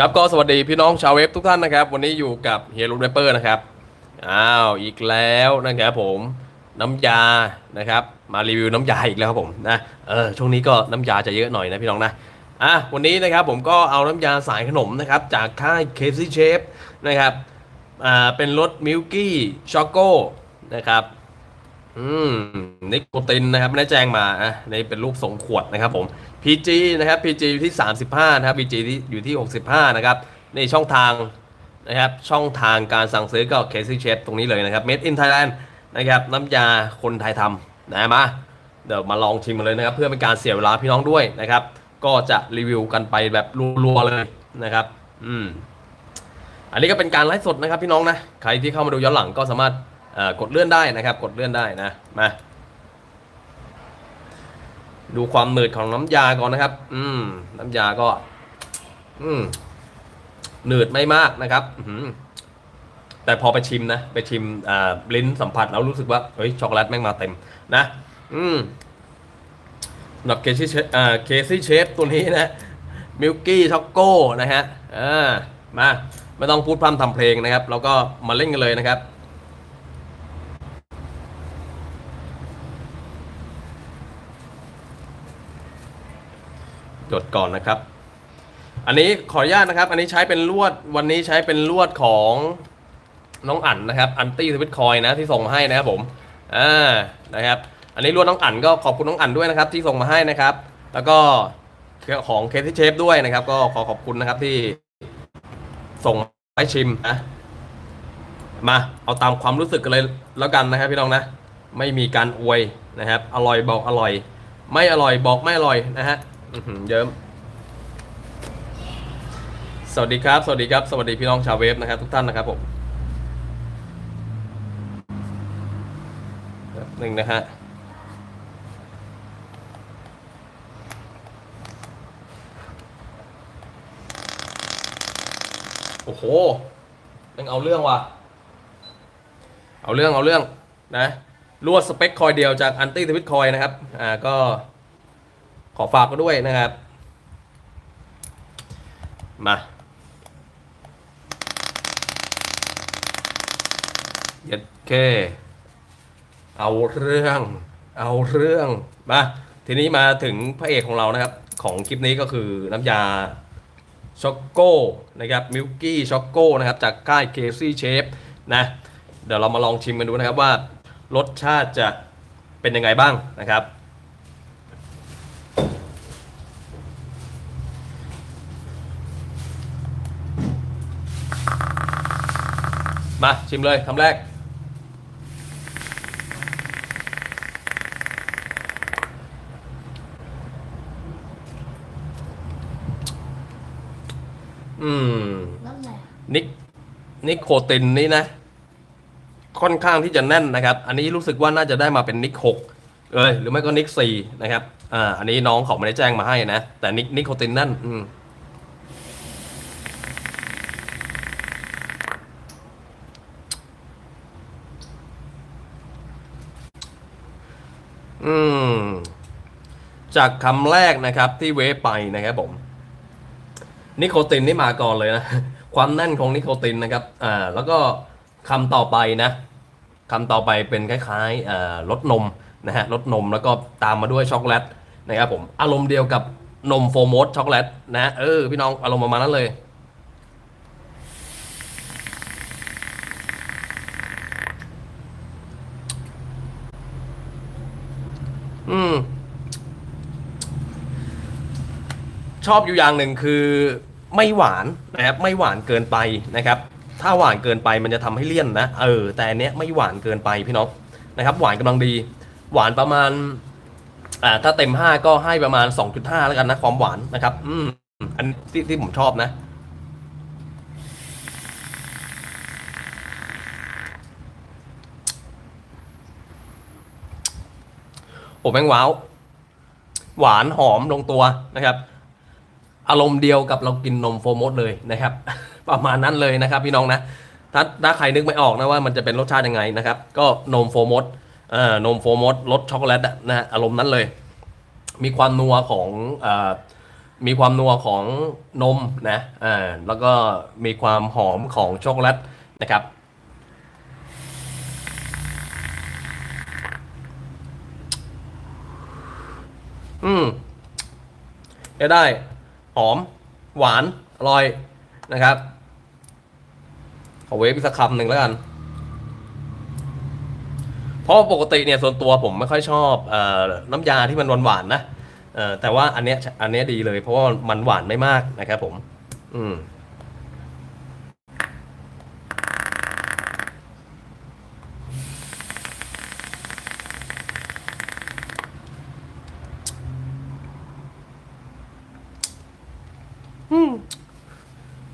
ครับก็สวัสดีพี่น้องชาวเว็บทุกท่านนะครับ วันนี้อยู่กับเฮียรุ่นเรเปอร์นะครับอ้าวอีกแล้วนะครับผมน้ำยานะครับ มารีวิวน้ำยาอีกแล้วครับผมนะเออช่วงนี้ก็น้ำยาจะเยอะหน่อยนะพี่น้องนะอะวันนี้นะครับผมก็เอาน้ำยาสายขนมนะครับ จากค่าย Casey Chef นะครับอ่าเป็นรสมิลกี้ช็อกโกนะครับ อืมนิโคตินนะครับไม่ได้แจ้งมาอะนี่เป็นลูกส่งขวดนะครับผม PG นะครับ PG อยู่ที่ 35 นะครับ PG ที่อยู่ที่ 65 นะครับในช่องทางนะครับช่องทางการสั่งซื้อก็ Casey Chef ตรงนี้เลยนะครับ Made in Thailand นะครับน้ำยาคนไทยทำนะมาเดี๋ยวมาลองชิมกันเลยนะครับ เพื่อเป็นการเสียเวลาพี่น้องด้วยนะครับ ก็จะรีวิวกันไปแบบรัวๆเลยนะครับ อืมอันนี้ก็เป็นการไลฟ์สดนะครับพี่น้องนะ ใครที่เข้ามาดูย้อนหลังก็สามารถ กดเลื่อนได้นะครับ กดเลื่อนได้นะมาดูความหนืดของน้ำยาก่อนนะครับ อืม น้ำยาก็ อืมหนืดไม่มากนะครับ อืแต่พอไปชิมนะ ไปชิมอ่าลิ้นสัมผัสแล้วรู้สึกว่า เฮ้ย ช็อกโกแลตแม่งมาเต็ม นะ อืมสำหรับเคซี่เชฟอ่าเคซี่เชฟตัวนี้นะมิลกี้ช็อกโก้นะฮะ อ่า มา ไม่ต้องพูดพร่ำทำเพลงนะครับ แล้วก็มาเล่นกันเลยนะครับ ดก่อนนะครับ อันนี้ขออนุญาตนะครับ อันนี้ใช้เป็นลวดวันนี้ใช้เป็นลวดของน้องอั๋นนะครับอันตี้สวิตคอยนะที่ส่งมาให้นะครับผมอ่านะครับอันนี้ลวดน้องอั๋นก็ขอบคุณน้องอั๋นด้วยนะครับที่ส่งมาให้นะครับ แล้วก็ของเคสที่เชฟด้วยนะครับ ก็ขอขอบคุณนะครับที่ส่งให้ชิมนะมาเอาตามความรู้สึกกันเลยแล้วกันนะครับพี่น้องนะ ไม่มีการอวยนะครับ อร่อยบอกอร่อย ไม่อร่อยบอกไม่อร่อยนะฮะ อือหือเยิ้มสวัสดีครับ สวัสดีครับ สวัสดีพี่น้องชาวเวฟนะครับ ทุกท่านนะครับผมหนึ่งนะฮะโอ้โหยังเอาเรื่องว่ะ เอาเรื่องเอาเรื่องนะลวดสเปคคอยเดียวจากอันตี้ทวิตคอยนะครับ อ่าก็ ขอฝากก็ด้วยนะครับ มา เย็ดเค เอาเรื่อง เอาเรื่อง มา ทีนี้มาถึงพระเอกของเรานะครับ ของคลิปนี้ก็คือน้ำยาช็อกโก้นะครับมิลกี้ช็อกโก้นะครับ จากค่ายเคซี่เชฟนะ เดี๋ยวเรามาลองชิมกันดูนะครับว่ารสชาติจะเป็นยังไงบ้างนะครับ มาชิมเลยคำแรก อืมนั่นแหละนิกนิโคตินนี่นะ ค่อนข้างที่จะแน่นนะครับ อันนี้รู้สึกว่าน่าจะได้มาเป็นนิกหกเอยหรือไม่ก็นิกสี่นะครับ อ่า อันนี้น้องเขาไม่ได้แจ้งมาให้นะ แต่นิกนิโคตินนั่น อืม อืม จากคำแรกนะครับ ที่เวไปนะครับผม นิโคตินนี่มาก่อนเลยนะ ความแน่นของนิโคตินนะครับ อ่า แล้วก็คำต่อไปนะคำต่อไปเป็นคล้ายๆอ่ารสนมนะฮะรสนมแล้วก็ตามมาด้วยช็อกโกแลตนะครับผม อารมณ์เดียวกับนมโฟร์โมสช็อกโกแลตนะ เออ พี่น้องอารมณ์ประมาณนั้นเลย อืม ชอบอยู่อย่างหนึ่งคือไม่หวานนะครับ ไม่หวานเกินไปนะครับ ถ้าหวานเกินไปมันจะทำให้เลี่ยนนะเออ แต่อันเนี้ยไม่หวานเกินไปพี่น้องนะครับ หวานกำลังดี หวานประมาณ อ่า ถ้าเต็ม5ก็ให้ประมาณ2.5แล้วกันนะ ความหวานนะครับ อืมอันที่ที่ผมชอบนะ โอ้แมงว้าว หวานหอมลงตัวนะครับ อารมณ์เดียวกับเรากินนมโฟมสเลยนะครับ ประมาณนั้นเลยนะครับ พี่น้องนะถ้าถ้าใครนึกไม่ออกนะว่ามันจะเป็นรสชาติยังไงนะครับ ก็นมโฟมสเอ่อนมโฟมสรสช็อกโกแลตนะฮะอารมณ์นั้นเลย มีความนัวของเอ่อมีความนัวของนมนะอ่าแล้วก็มีความหอมของช็อกโกแลตนะครับ อืมจะได้ หอม หวาน อร่อยนะครับ ขอเวฟอีกสักคำหนึ่งแล้วกัน เพราะปกติเนี่ยส่วนตัวผมไม่ค่อยชอบอน้ำยาที่มันหวานๆนะแต่ว่าอันเนี้ยอันเนี้ยดีเลย เพราะว่ามันหวานไม่มากนะครับผม อืม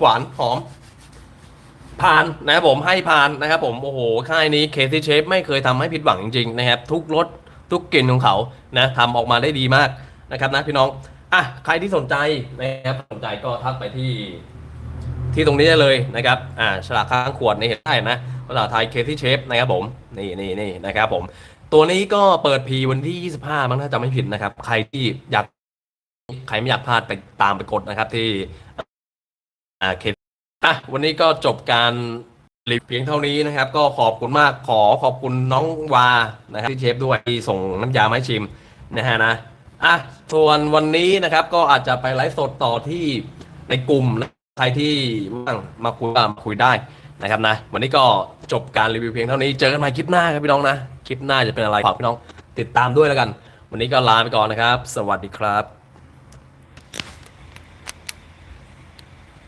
หวานหอมผ่านนะครับผมให้ผ่านนะครับผมโอ้โหค่ายนี้เคซี่เชฟไม่เคยทำให้ผิดหวังจริงๆนะครับทุกรสทุกกลิ่นของเขานะทำออกมาได้ดีมากนะครับนะพี่น้องอะใครที่สนใจนะครับสนใจก็ทักไปที่ ที่ตรงนี้ได้เลยนะครับอ่าฉลากข้างขวดนี่เห็นได้นะภาษาไทยเคซี่เชฟนะครับผมนี่นี่นี่นะครับผม ตัวนี้ก็เปิดพีวันที่ 25 มั้งถ้าจำไม่ผิดนะครับ ใครที่อยากใครไม่อยากพลาดไปตามไปกดนะครับที่ อ่าเคอะวันนี้ก็จบการรีวิวเพียงเท่านี้นะครับ ก็ขอบคุณมากขอขอบคุณน้องวานะครับที่เชฟด้วยที่ส่งน้ำยามาให้ชิมนะฮะนะอะส่วนวันนี้นะครับก็อาจจะไปไลฟ์สดต่อที่ในกลุ่มใครที่ว่างมาคุยมาคุยได้นะครับนะ วันนี้ก็จบการรีวิวเพียงเท่านี้เจอกันใหม่คลิปหน้าครับพี่น้องนะคลิปหน้าจะเป็นอะไรฝากพี่น้องติดตามด้วยแล้วกัน วันนี้ก็ลาไปก่อนนะครับ สวัสดีครับ